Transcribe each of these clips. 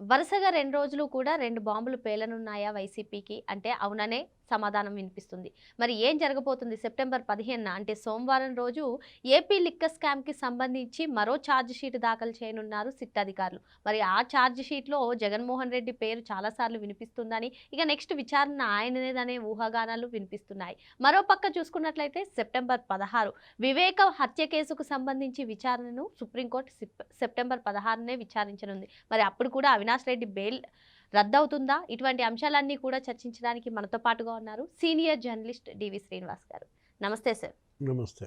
వరుసగా రెండు రోజులు కూడా రెండు బాంబులు పేలనున్నాయా వైసీపీకి? అంటే అవుననే సమాధానం వినిపిస్తుంది. మరి ఏం జరగబోతుంది సెప్టెంబర్ పదిహేనున? అంటే సోమవారం రోజు ఏపీ లిక్కర్ స్కామ్కి సంబంధించి మరో ఛార్జ్ షీట్ దాఖలు చేయనున్నారు సిట్ అధికారులు. మరి ఆ ఛార్జ్ షీట్లో జగన్మోహన్ రెడ్డి పేరు చాలాసార్లు వినిపిస్తుందని ఇక నెక్స్ట్ విచారణ ఆయననేదనే ఊహాగానాలు వినిపిస్తున్నాయి. మరో పక్క చూసుకున్నట్లయితే సెప్టెంబర్ పదహారు వివేక హత్య కేసుకు సంబంధించి విచారణను సుప్రీంకోర్టు సెప్టెంబర్ పదహారునే విచారించనుంది. మరి అప్పుడు కూడా అవినాష్ రెడ్డి బెయిల్ రద్దవుతుందా? ఇటువంటి అంశాలన్నీ కూడా చర్చించడానికి మనతో పాటుగా ఉన్నారు సీనియర్ జర్నలిస్ట్ డివి శ్రీనివాస్ గారు. నమస్తే సార్. నమస్తే.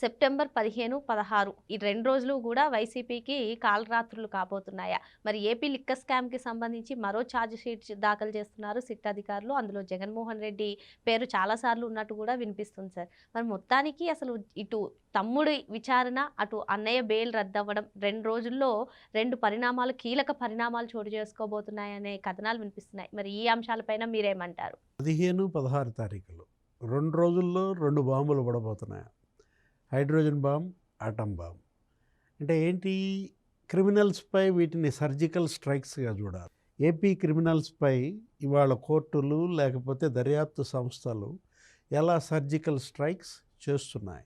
సెప్టెంబర్ పదిహేను పదహారు ఈ రెండు రోజులు కూడా వైసీపీకి కాలరాత్రులు కాబోతున్నాయా? మరి ఏపీ లిక్కర్ స్కామ్కి సంబంధించి మరో ఛార్జ్ షీట్ దాఖలు చేస్తున్నారు సిట్ అధికారులు. అందులో జగన్మోహన్ రెడ్డి పేరు చాలాసార్లు ఉన్నట్టు కూడా వినిపిస్తుంది సార్. మరి మొత్తానికి అసలు ఇటు తమ్ముడి విచారణ అటు అన్నయ్య బెయిల్ రద్దవ్వడం రెండు రోజుల్లో రెండు పరిణామాలు కీలక పరిణామాలు చోటు చేసుకోబోతున్నాయనే కథనాలు వినిపిస్తున్నాయి. మరి ఈ అంశాలపైన మీరేమంటారు? పదిహేను పదహారు తారీఖులు రెండు రోజుల్లో రెండు బాంబులు పడబోతున్నాయి? Hydrogen bomb atom bomb. అంటే ఏంటి? క్రిమినల్స్పై వీటిని సర్జికల్ స్ట్రైక్స్గా చూడాలి. ఏపీ క్రిమినల్స్పై ఇవాళ కోర్టులు లేకపోతే దర్యాప్తు సంస్థలు ఎలా సర్జికల్ స్ట్రైక్స్ చేస్తున్నాయి?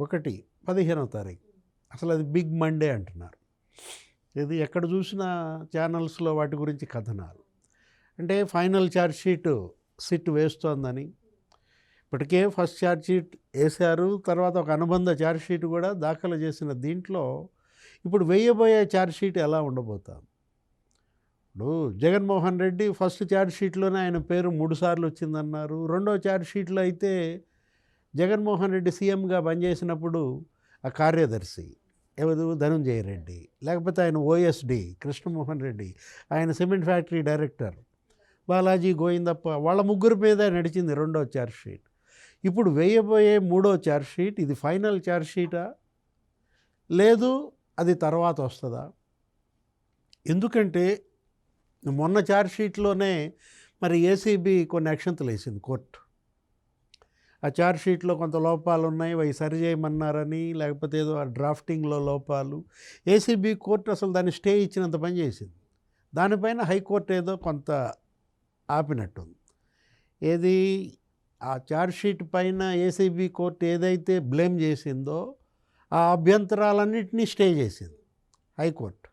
ఒకటి పదిహేనవ తారీఖు. అసలు అది బిగ్ మండే అంటున్నారు. ఇది ఎక్కడ చూసినా ఛానల్స్లో వాటి గురించి కథనాలు. అంటే ఫైనల్ ఛార్జ్ షీట్ సిట్ వేస్తోందని ఇప్పటికే ఫస్ట్ ఛార్జ్షీట్ వేశారు. తర్వాత ఒక అనుబంధ ఛార్జ్షీట్ కూడా దాఖలు చేసిన దీంట్లో ఇప్పుడు వేయబోయే ఛార్జ్షీట్ ఎలా ఉండబోతాం? ఇప్పుడు జగన్మోహన్ రెడ్డి ఫస్ట్ ఛార్జ్షీట్లోనే ఆయన పేరు మూడుసార్లు వచ్చిందన్నారు. రెండో ఛార్జ్షీట్లో అయితే జగన్మోహన్ రెడ్డి సీఎంగా పనిచేసినప్పుడు ఆ కార్యదర్శి ఎవరు? ధనుంజయ రెడ్డి. లేకపోతే ఆయన ఓఎస్డి కృష్ణమోహన్ రెడ్డి. ఆయన cement factory director Balaji Govindappa. వాళ్ళ ముగ్గురు మీద నడిచింది రెండో ఛార్జ్ షీట్. ఇప్పుడు వేయబోయే మూడో ఛార్జ్ షీట్ ఇది ఫైనల్ ఛార్జ్ షీటా లేదు అది తర్వాత వస్తుందా? ఎందుకంటే మొన్న ఛార్జ్ షీట్లోనే మరి ఏసీబీ కొన్ని అక్షంతలు వేసింది కోర్టు ఆ చార్జ్షీట్లో కొంత లోపాలు ఉన్నాయి అవి సరి చేయమన్నారని లేకపోతే ఏదో ఆ డ్రాఫ్టింగ్లో లోపాలు. ఏసీబీ కోర్టు అసలు దాన్ని స్టే ఇచ్చినంత పని చేసింది. దానిపైన హైకోర్టు ఏదో కొంత ఆపినట్టుంది. ఏది? ఆ చార్జ్షీట్ పైన ఏసీబీ కోర్టు ఏదైతే బ్లేమ్ చేసిందో ఆ అభ్యంతరాలన్నింటినీ స్టే చేసింది హైకోర్టు.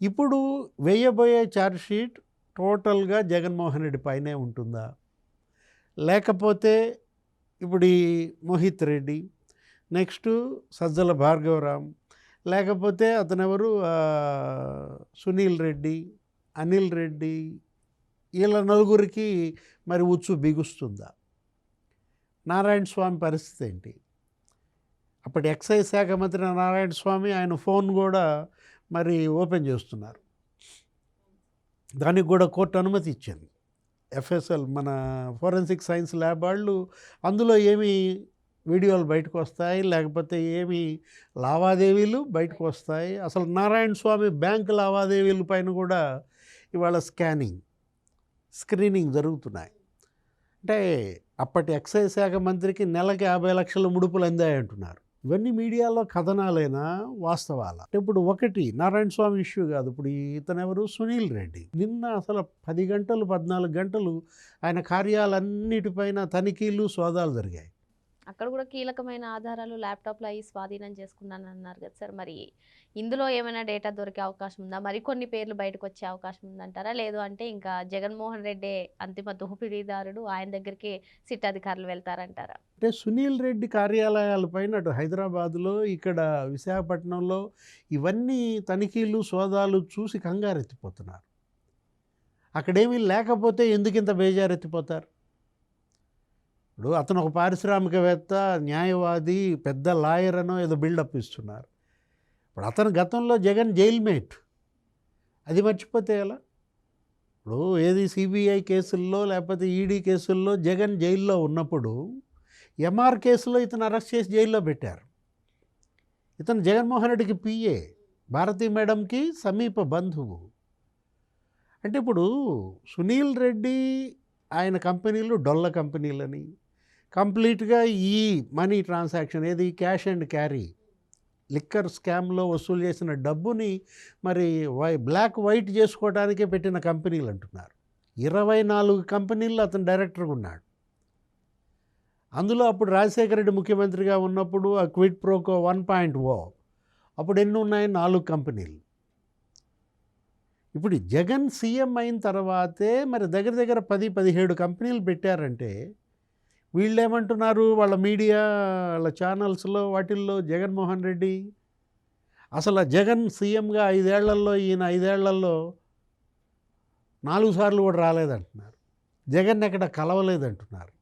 ఇప్పుడు వేయబోయే చార్జ్షీట్ టోటల్గా జగన్మోహన్ రెడ్డి పైనే ఉంటుందా? లేకపోతే ఇప్పుడు ఈ మోహిత్ రెడ్డి నెక్స్ట్ సజ్జల భార్గవరామ్ లేకపోతే అతనెవరు? సునీల్ రెడ్డి అనిల్ రెడ్డి వీళ్ళ నలుగురికి మరి ఉచ్చు బిగుస్తుందా? నారాయణ స్వామి పరిస్థితి ఏంటి? అప్పటి ఎక్సైజ్ శాఖ మంత్రి నారాయణ స్వామి ఆయన ఫోన్ కూడా మరి ఓపెన్ చేస్తున్నారు. దానికి కూడా కోర్టు అనుమతి ఇచ్చింది. ఎఫ్ఎస్ఎల్ మన ఫోరెన్సిక్ సైన్స్ ల్యాబ్ వాళ్ళు అందులో ఏమి వీడియోలు బయటకు వస్తాయి లేకపోతే ఏమి లావాదేవీలు బయటకు వస్తాయి? అసలు నారాయణ స్వామి బ్యాంక్ లావాదేవీల పైన కూడా ఇవాళ స్కానింగ్. స్క్రీనింగ్ జరుగుతున్నాయి. అంటే అప్పటి ఎక్సైజ్ శాఖ మంత్రికి నెలకి యాభై లక్షల ముడుపులు అందాయి అంటున్నారు ఇవన్నీ మీడియాలో కథనాలైనా? వాస్తవాల? ఇప్పుడు ఒకటి నారాయణ స్వామి ఇష్యూ కాదు. ఇప్పుడు ఇతను ఎవరు? సునీల్ రెడ్డి. నిన్న అసలు పది గంటలు పద్నాలుగు గంటలు ఆయన కార్యాలన్నిటిపైన తనిఖీలు సోదాలు జరిగాయి. అక్కడ కూడా కీలకమైన ఆధారాలు ల్యాప్టాప్లో అయ్యి స్వాధీనం చేసుకున్నాను అన్నారు కదా సార్. మరి ఇందులో ఏమైనా డేటా దొరికే అవకాశం ఉందా? మరికొన్ని పేర్లు బయటకు వచ్చే అవకాశం ఉందంటారా? లేదు అంటే ఇంకా జగన్మోహన్ రెడ్డి అంతిమ దోపిడీదారుడు ఆయన దగ్గరికి సిట్ అధికారులు వెళ్తారంటారా? అంటే సునీల్ రెడ్డి కార్యాలయాలపైన అటు హైదరాబాద్లో ఇక్కడ విశాఖపట్నంలో ఇవన్నీ తనిఖీలు సోదాలు చూసి కంగారెత్తిపోతున్నారు. అక్కడేమీ లేకపోతే ఎందుకు ఇంత బేజారెత్తిపోతారు? ఇప్పుడు అతను ఒక పారిశ్రామికవేత్త న్యాయవాది పెద్ద లాయర్ అనో ఏదో బిల్డప్ ఇస్తున్నారు. ఇప్పుడు అతను గతంలో జగన్ జైల్ మేట్. అది మర్చిపోతే ఎలా? ఇప్పుడు ఏది సిబిఐ కేసుల్లో లేకపోతే ఈడీ కేసుల్లో జగన్ జైల్లో ఉన్నప్పుడు ఎంఆర్ కేసులో ఇతను అరెస్ట్ చేసి జైల్లో పెట్టారు. ఇతను జగన్మోహన్ రెడ్డికి పిఏ భారతీ మేడంకి సమీప బంధువు. అంటే ఇప్పుడు సునీల్ రెడ్డి ఆయన కంపెనీలు డొల్ల కంపెనీలని కంప్లీట్గా ఈ మనీ ట్రాన్సాక్షన్ ఏది? Cash and carry. లిక్కర్ స్కామ్లో వసూలు చేసిన డబ్బుని మరి వై బ్లాక్ వైట్ చేసుకోవడానికే పెట్టిన కంపెనీలు అంటున్నారు. ఇరవై నాలుగు కంపెనీల్లో అతను డైరెక్టర్గా ఉన్నాడు. అందులో అప్పుడు రాజశేఖర రెడ్డి ముఖ్యమంత్రిగా ఉన్నప్పుడు ఆ quid pro quo one point O అప్పుడు ఎన్ని ఉన్నాయి? నాలుగు కంపెనీలు. ఇప్పుడు జగన్ సీఎం అయిన తర్వాతే మరి దగ్గర దగ్గర పది పదిహేడు కంపెనీలు పెట్టారంటే వీళ్ళు ఏమంటున్నారు వాళ్ళ మీడియా వాళ్ళ ఛానల్స్లో వాటిల్లో జగన్మోహన్ రెడ్డి. అసలు జగన్ సీఎంగా ఐదేళ్ళలో ఈయన ఐదేళ్ళలో నాలుగు సార్లు కూడా రాలేదంటున్నారు. జగన్ ఎక్కడ కలవలేదంటున్నారు.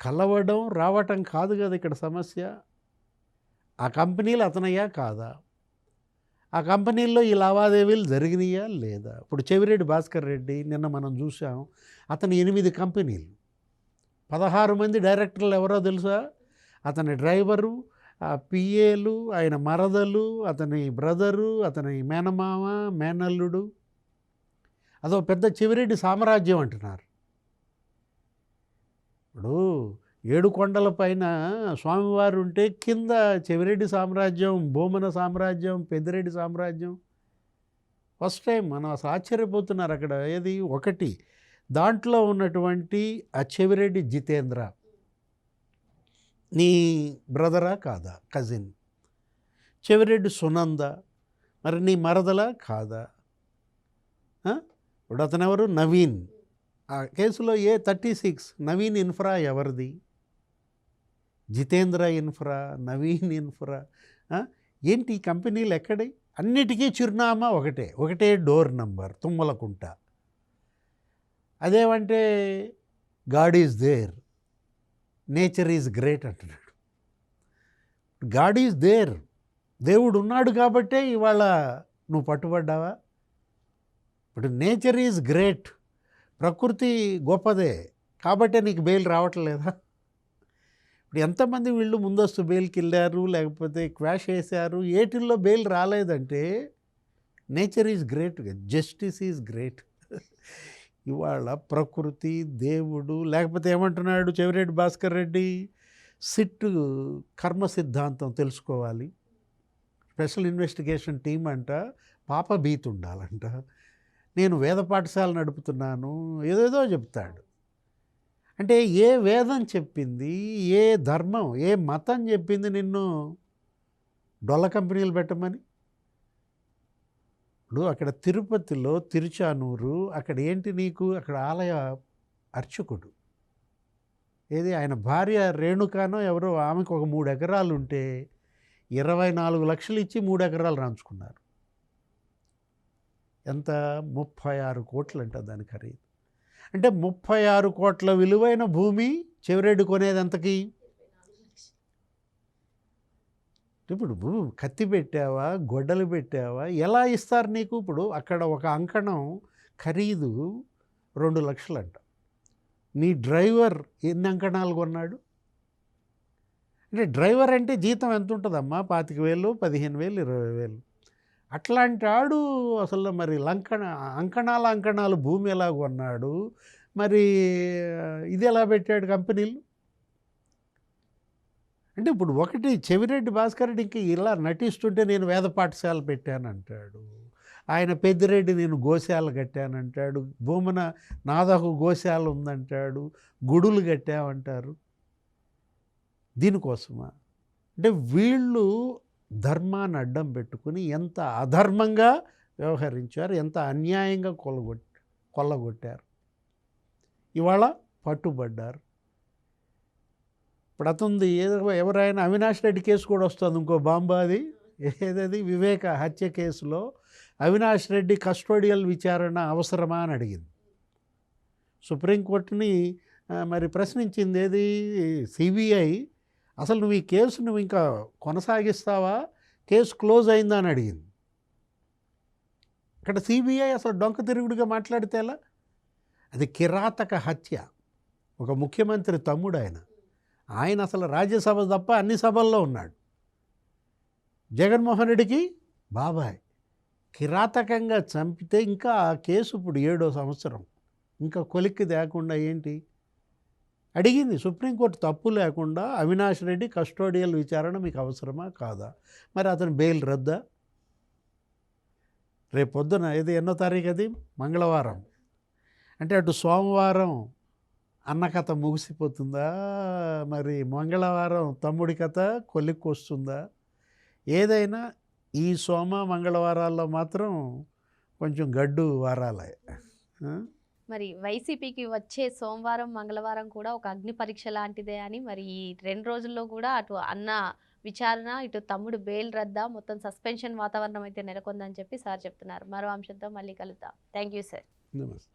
కలవడం రావటం కాదు కదా ఇక్కడ సమస్య. ఆ కంపెనీలు అతనయ్యా కాదా? ఆ కంపెనీల్లో ఈ లావాదేవీలు జరిగినాయా లేదా? ఇప్పుడు చెవిరెడ్డి భాస్కర్ రెడ్డి నిన్న మనం చూసాం అతని ఎనిమిది కంపెనీలు. పదహారు మంది డైరెక్టర్లు ఎవరో తెలుసా? అతని డ్రైవరు ఆ పిఏలు ఆయన మరదలు అతని బ్రదరు అతని మేనమామ మేనల్లుడు. అదో పెద్ద చెవిరెడ్డి సామ్రాజ్యం అంటున్నారు. ఇప్పుడు ఏడు కొండల పైన స్వామివారు ఉంటే కింద చెవిరెడ్డి సామ్రాజ్యం భూమన సామ్రాజ్యం పెద్దిరెడ్డి సామ్రాజ్యం. ఫస్ట్ టైం మనం అసలు ఆశ్చర్యపోతున్నారు అక్కడ. ఏది? ఒకటి. దాంట్లో ఉన్నటువంటి ఆ చెవిరెడ్డి జితేంద్ర. నీ బ్రదరా కాదా? కజిన్. చెవిరెడ్డి సునంద. మరి నీ మరదలా కాదా? ఇప్పుడు అతను ఎవరు? నవీన్. ఆ కేసులో A thirty six? Naveen infra ఎవరిది? జితేంద్ర ఇన్ఫ్రా నవీన్ ఇన్ఫ్రా ఏంటి ఈ కంపెనీలు ఎక్కడే? అన్నిటికీ చిరునామా ఒకటే. ఒకటే డోర్ నంబర్ తుమ్మలకుంట. అదేమంటే God is there nature is great అంటున్నాడు. గాడ్ ఈజ్ దేర్ దేవుడు ఉన్నాడు కాబట్టే ఇవాళ నువ్వు పట్టుబడ్డావా? ఇప్పుడు నేచర్ ఈజ్ గ్రేట్ ప్రకృతి గొప్పదే కాబట్టే నీకు బెయిల్ రావట్లేదా? ఇప్పుడు ఎంతమంది వీళ్ళు ముందస్తు బెయిల్కి వెళ్ళారు లేకపోతే క్వాష్ వేశారు ఏటిల్లో బెయిల్ రాలేదంటే nature is great justice is great. ఇవాళ ప్రకృతి దేవుడు లేకపోతే ఏమంటున్నాడు చెవిరెడ్డి భాస్కర్ రెడ్డి? సిట్ కర్మ సిద్ధాంతం తెలుసుకోవాలి. స్పెషల్ ఇన్వెస్టిగేషన్ టీం అంట పాప భీతి ఉండాలంట. నేను వేద పాఠశాల నడుపుతున్నాను ఏదేదో చెప్తాడు. అంటే ఏ వేదం చెప్పింది ఏ ధర్మం ఏ మతం చెప్పింది నిన్ను డొల్ల కంపెనీలు పెట్టమని? ఇప్పుడు అక్కడ తిరుపతిలో తిరుచానూరు అక్కడ ఏంటి నీకు? అక్కడ ఆలయ అర్చకుడు. ఏది? ఆయన భార్య రేణుకానో ఎవరో ఆమెకు ఒక మూడు ఎకరాలు ఉంటే ఇరవై నాలుగు లక్షలు ఇచ్చి మూడు ఎకరాలు రాంచుకున్నారు. ఎంత? ముప్పై ఆరు కోట్లు అంట దాని ఖరీదు. అంటే ముప్పై ఆరు కోట్ల విలువైన భూమి చెవిరెడ్డి కొనేది ఎంతకి? ఇప్పుడు కత్తి పెట్టావా? గొడ్డలు పెట్టావా? ఎలా ఇస్తారు నీకు? ఇప్పుడు అక్కడ ఒక అంకణం ఖరీదు రెండు లక్షలంట. నీ డ్రైవర్ ఎన్ని అంకణాలు కొన్నాడు? అంటే డ్రైవర్ అంటే జీతం ఎంత ఉంటుందమ్మా పాతిక వేలు పదిహేను వేలు ఇరవై వేలు. అట్లాంటి ఆడు అసలు మరి లంకణ అంకణాల అంకణాలు భూమి ఎలా కొన్నాడు? మరి ఇది ఎలా పెట్టాడు కంపెనీలు? అంటే ఇప్పుడు ఒకటి చెవిరెడ్డి భాస్కర్ రెడ్డి ఇంకా ఇలా నటిస్తుంటే నేను వేద పాఠశాల పెట్టానంటాడు. ఆయన పెద్దిరెడ్డి నేను గోశాల కట్టానంటాడు. భూమన నాదకు గోశాల ఉందంటాడు. గుడులు కట్టామంటారు. దీనికోసమా? అంటే వీళ్ళు ధర్మాన్ని అడ్డం పెట్టుకుని ఎంత అధర్మంగా వ్యవహరించారు ఎంత అన్యాయంగా కొల్లగొట్ కొల్లగొట్టారు. ఇవాళ పట్టుబడ్డారు. ఇప్పుడు అతుంది ఏదో ఎవరైనా అవినాష్ రెడ్డి కేసు కూడా వస్తుంది ఇంకో బాంబు అది. ఏదది? వివేక హత్య కేసులో అవినాష్ రెడ్డి కస్టోడియల్ విచారణ అవసరమా అని అడిగింది. సుప్రీంకోర్టుని మరి ప్రశ్నించింది ఏది? సిబిఐ. అసలు నువ్వు ఈ కేసు నువ్వు ఇంకా కొనసాగిస్తావా? కేసు క్లోజ్ అయిందా అని అడిగింది. ఇక్కడ సిబిఐ అసలు డొంక తిరుగుడుగా మాట్లాడితే ఎలా? అది కిరాతక హత్య. ఒక ముఖ్యమంత్రి తమ్ముడు ఆయన. ఆయన అసలు రాజ్యసభ తప్ప అన్ని సభల్లో ఉన్నాడు. జగన్మోహన్ రెడ్డికి బాబాయ్ కిరాతకంగా చంపితే ఇంకా ఆ కేసు ఇప్పుడు ఏడో సంవత్సరం. ఇంకా కొలిక్కి తేకుండా ఏంటి? అడిగింది సుప్రీంకోర్టు తప్పు లేకుండా అవినాష్ రెడ్డి కస్టోడియల్ విచారణ మీకు అవసరమా కాదా? మరి అతను బెయిల్ రద్దా? రేపు పొద్దున ఇది ఎన్నో తారీఖు అది? మంగళవారం. అంటే అటు సోమవారం అన్న కథ ముగిసిపోతుందా? మరి మంగళవారం తమ్ముడి కథ కొలిక్కి వస్తుందా ఏదైనా ఈ సోమ మంగళవారాల్లో మాత్రం కొంచెం గడ్డు వారాలే? మరి వైసీపీకి వచ్చే సోమవారం మంగళవారం కూడా ఒక అగ్ని పరీక్ష లాంటిదే అని మరి ఈ రెండు రోజుల్లో కూడా అటు అన్న విచారణ ఇటు తమ్ముడు బెయిల్ రద్దా మొత్తం సస్పెన్షన్ వాతావరణం అయితే నెలకొందని చెప్పి సార్ చెప్తున్నారు. మరో అంశంతో మళ్ళీ కలుద్దాం. Thank you sir. నమస్తే.